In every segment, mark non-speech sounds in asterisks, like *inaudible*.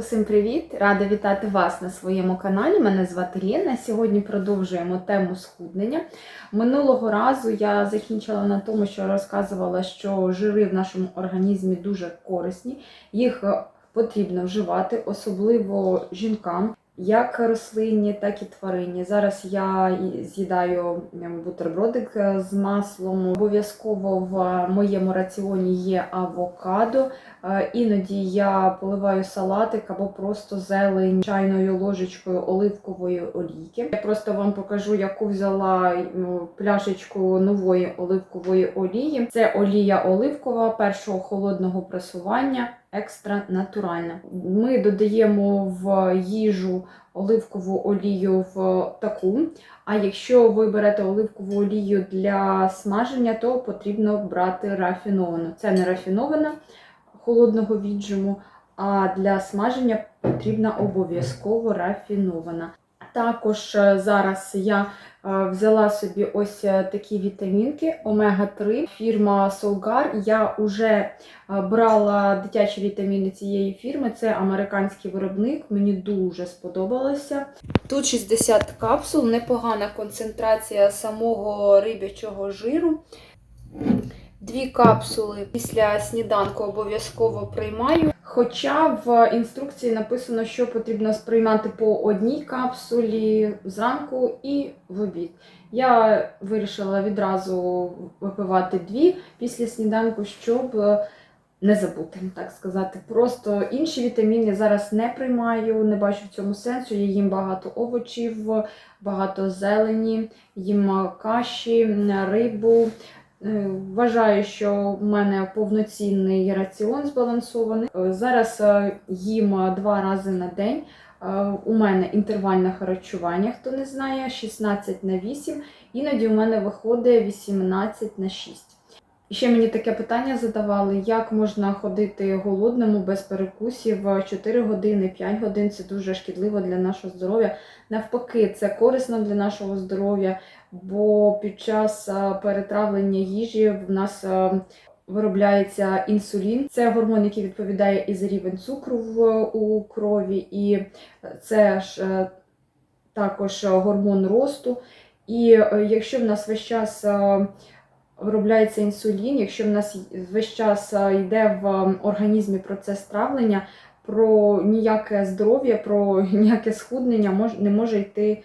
Усім привіт! Рада вітати вас на своєму каналі. Мене звати Лєна. Сьогодні продовжуємо тему схуднення. Минулого разу я закінчила на тому, що розказувала, що жири в нашому організмі дуже корисні, їх е, потрібно вживати, особливо жінкам. Як рослинні, так і тваринні. Зараз я з'їдаю бутербродик е, з маслом. Обов'язково в моєму раціоні є авокадо. Е, Іноді я поливаю салатик або просто зелень чайною ложечкою оливкової олійки. Я просто вам покажу, яку взяла ну, пляшечку нової оливкової олії. Це олія оливкова першого холодного пресування. Екстра натуральна. Ми додаємо в їжу оливкову олію в таку. А якщо ви берете оливкову олію для смаження, то потрібно брати рафіновану. Це не рафінована холодного віджиму, а для смаження потрібна обов'язково рафінована. Також е, зараз я е, взяла собі ось е, такі вітамінки омега-3, фірма Solgar. Я вже брала дитячі вітаміни цієї фірми. Це американський виробник. Мені дуже сподобалося. Тут 60 капсул, непогана концентрація самого рибячого жиру. Дві капсули після сніданку обов'язково приймаю. Хоча в інструкції написано, що потрібно сприймати по одній капсулі зранку і в обід. Я вирішила відразу випивати дві після сніданку, щоб е, не забути, так сказати. Просто інші вітаміни зараз не приймаю, не бачу в цьому сенсу. Я їм багато овочів, багато зелені, їм каші, рибу. Е, Вважаю, що в мене повноцінний раціон збалансований. Е, Зараз е, їм два рази на день. У мене інтервальне харчування, хто не знає, 16 на 8. Іноді у мене виходить 18 на 6. І ще мені таке питання задавали, як можна ходити голодному без перекусів 4 години, 5 годин. Це дуже шкідливо для нашого здоров'я. Навпаки, це корисно для нашого здоров'я, бо під час перетравлення їжі в нас виробляється інсулін. Це гормон, який відповідає і за рівень цукру в, у крові, і це ж е, також гормон росту. І е, якщо в нас весь час виробляється інсулін, якщо в нас весь час е, йде в організмі процес травлення, про ніяке здоров'я, про *laughs* ніяке схуднення не може йти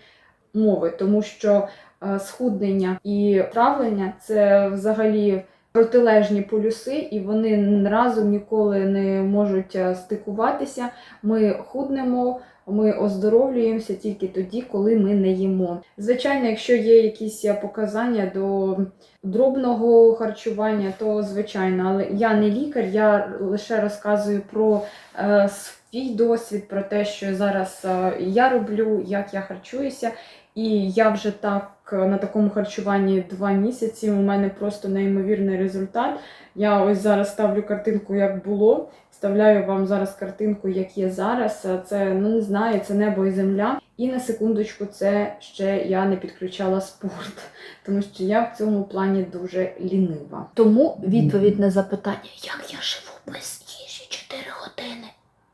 мови, тому що е, схуднення і травлення це взагалі протилежні полюси, і вони разом ніколи не можуть е, стикуватися. Ми худнемо. Ми оздоровлюємося тільки тоді, коли ми не їмо. Звичайно, якщо є якісь показання до дробного харчування, то звичайно, але я не лікар, я лише розказую про е, свій досвід, про те, що зараз е, я роблю, як я харчуюся. І я вже так е, на такому харчуванні два місяці. У мене просто неймовірний результат. Я ось зараз ставлю картинку, як було. Вставляю вам зараз картинку, як є зараз. Е, Це ну не знаю, це небо і земля. І на секундочку, це ще я не підключала спорт, *laughs* тому що я в цьому плані дуже лінива. Тому відповідь на запитання, як я живу без їжі 4 години.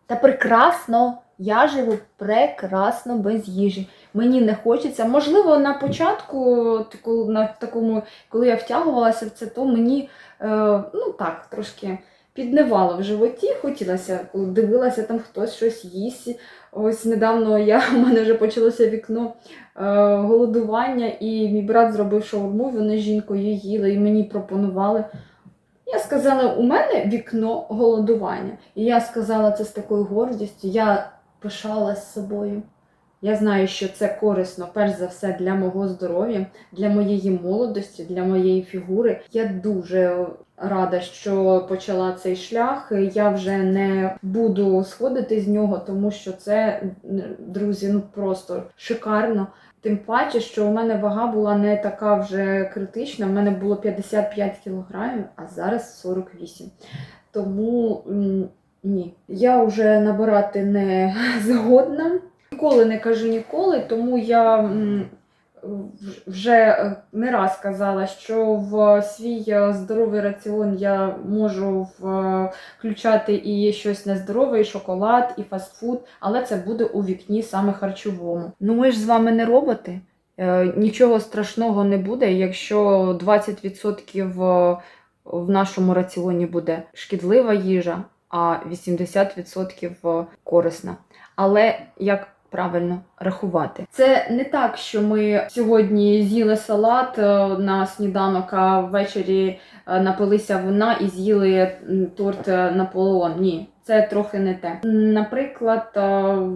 Та прекрасно, я живу прекрасно без їжі. Мені не хочеться. Можливо, на початку, на такому, коли я втягувалася в це, то мені е, ну так трошки піднивало в животі. Хотілося, коли дивилася, там хтось щось їсть. Ось недавно я, *laughs* у мене вже почалося вікно е, голодування, і мій брат зробив шаурму, вони з жінкою їли, і мені пропонували. Я сказала, у мене вікно голодування. І я сказала це з такою гордістю. Я пишалась собою. Я знаю, що це корисно, перш за все, для мого здоров'я, для моєї молодості, для моєї фігури. Я дуже рада, що почала цей шлях. Я вже не буду сходити з нього, тому що це, друзі, ну просто шикарно. Тим паче, що у мене вага була не така вже критична. У мене було 55 кілограмів, а зараз 48. Тому ні, я вже набирати не *laughs* згодна. Ніколи не кажу ніколи, тому я вже е, не раз казала, що в свій е, здоровий раціон я можу включати і щось нездорове, і шоколад, і фастфуд, але це буде у вікні саме харчовому. Ну ми ж з вами не роботи. Е, Нічого страшного не буде, якщо 20% в нашому раціоні буде шкідлива їжа, а 80% корисна. Але як правильно рахувати? Це не так, що ми сьогодні з'їли салат е, на сніданок, а ввечері е, напилися вина і з'їли торт е, Наполеон. Ні. Це трохи не те. Наприклад,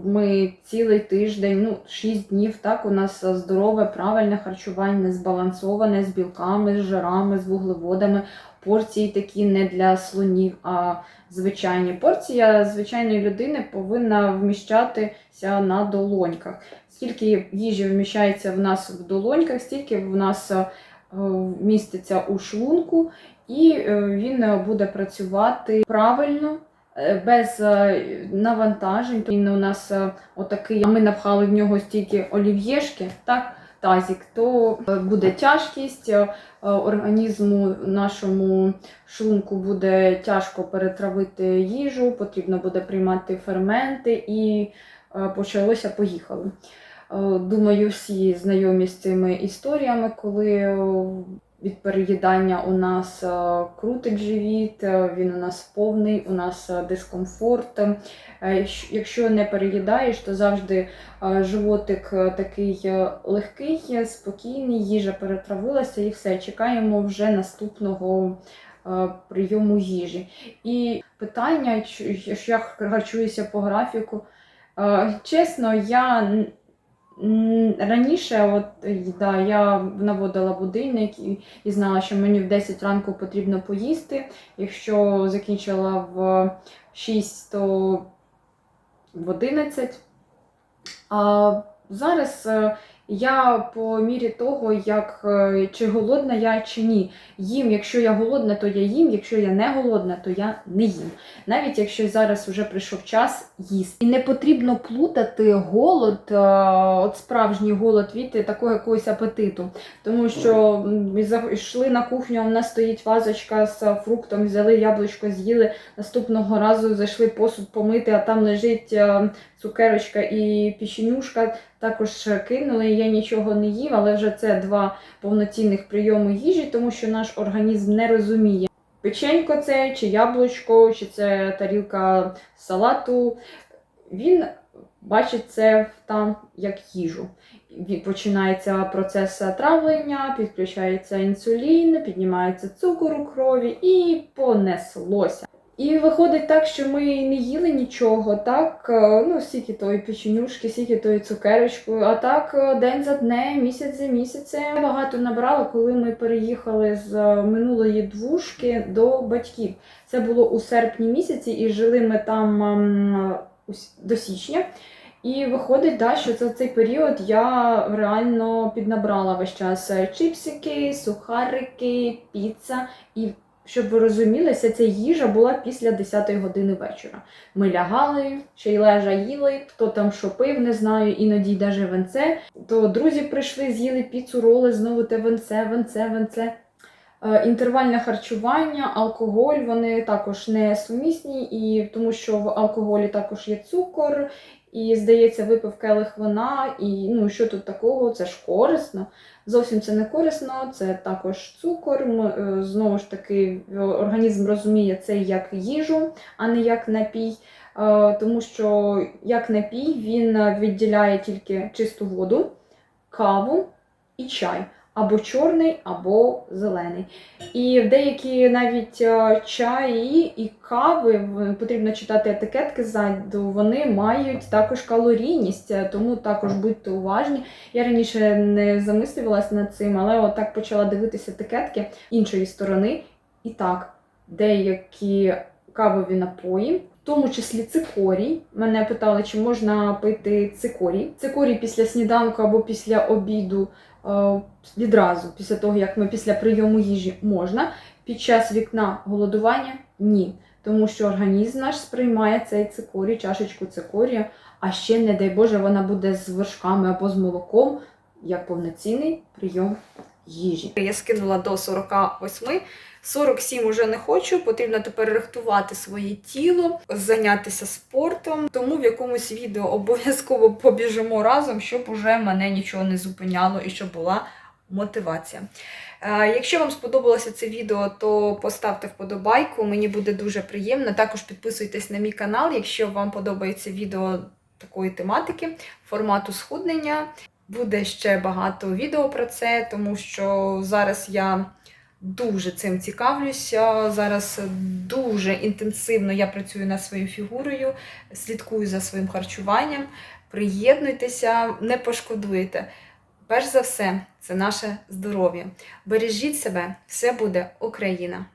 ми цілий тиждень, ну 6 днів, так у нас здорове, правильне харчування, збалансоване з білками, з жирами, з вуглеводами. Порції такі не для слонів, а звичайні. Порція звичайної людини повинна вміщатися на долоньках. Скільки їжі вміщається в нас в долоньках, стільки в нас е, міститься у шлунку, і е, він буде працювати правильно. е, Без навантажень, він у нас отакий, а ми напхали в нього стільки олів'єшки, так, тазік, то е, буде тяжкість, е, організму нашому шлунку буде тяжко перетравити їжу, потрібно буде приймати ферменти і е, почалося поїхали. Думаю, всі знайомі з цими історіями, коли від переїдання у нас е, крутить живіт, е, він у нас повний, у нас е, дискомфорт. Е, Якщо не переїдаєш, то завжди е, животик е, такий е, легкий, е, спокійний, їжа перетравилася і все. Чекаємо вже наступного е, прийому їжі. І питання, що я харчуюся по графіку. Е, Чесно, я раніше от, да, я наводила будильник і, і знала, що мені в 10 ранку потрібно поїсти. Якщо закінчила в 6, то в 11. А зараз е, я по мірі того, як е, чи голодна я чи ні. Їм, якщо я голодна, то я їм, якщо я не голодна, то я не їм. Навіть якщо зараз вже прийшов час їсти. І не потрібно плутати голод, е, от справжній голод від такого якогось апетиту. Тому що м, ми за- на кухню, в нас стоїть вазочка з фруктом, взяли яблучко, з'їли. Наступного разу зайшли посуд помити, а там лежить е, цукерочка і печенюшка. Також кинули. Я нічого не їв, але вже це два повноцінних прийоми їжі, тому що наш організм не розуміє. Печенько це, чи яблучко, чи це тарілка салату. Він бачить це там як їжу. Починається процес травлення, підключається інсулін, піднімається цукор у крові і понеслося. І виходить так, що ми не їли нічого, так, е, ну, стільки тої печенюшки, стільки тої цукерочки, а так е, день за днем, місяць за місяцем. Багато набрала, коли ми переїхали з е, минулої двушки до батьків. Це було у серпні місяці, і жили ми там ем, до січня. І виходить, да, що за цей період я реально піднабрала весь час чипсики, сухарики, піца. І щоб ви розуміли, вся ця їжа була після 10 години вечора. Ми лягали, ще й лежа їли, хто там що пив, не знаю, іноді навіть венце. То друзі прийшли, з'їли піцу, роли, знову те венце, венце, венце. Е, Інтервальне харчування, алкоголь, вони також не сумісні, і тому що в алкоголі також є цукор, і, здається, випив келих вина, і ну що тут такого, це ж корисно. Зовсім це не корисно, це також цукор. Е, знову ж таки, організм розуміє це як їжу, а не як напій. Е, Тому що як напій він е, відділяє тільки чисту воду, каву і чай. Або чорний, або зелений. І деякі навіть е, чаї і кави потрібно читати етикетки ззаду, вони мають також калорійність, е, тому також будьте уважні. Я раніше не замислювалася над цим, але от так почала дивитися етикетки іншої сторони. І так, деякі кавові напої, в тому числі цикорій. Мене питали, чи можна пити цикорій. Цикорій після сніданку або після обіду е, відразу, після того, як ми після прийому їжі можна. Під час вікна голодування ні. Тому що організм наш сприймає цей цикорій, чашечку цикорія, а ще, не дай Боже, вона буде з вершками або з молоком. як повноцінний прийом їжі. Я скинула до 48, 47 уже не хочу. Потрібно тепер рихтувати своє тіло, зайнятися спортом. Тому в якомусь відео обов'язково побіжимо разом, щоб уже мене нічого не зупиняло і щоб була мотивація. Е, Якщо вам сподобалося це відео, то поставте вподобайку, мені буде дуже приємно. Також підписуйтесь на мій канал, якщо вам подобається відео такої тематики, формату схуднення. Буде ще багато відео про це, тому що зараз я дуже цим цікавлюся. Зараз дуже інтенсивно я працюю над своєю фігурою, слідкую за своїм харчуванням. Приєднуйтеся, не пошкодуєте. Перш за все, це наше здоров'я. Бережіть себе, все буде Україна!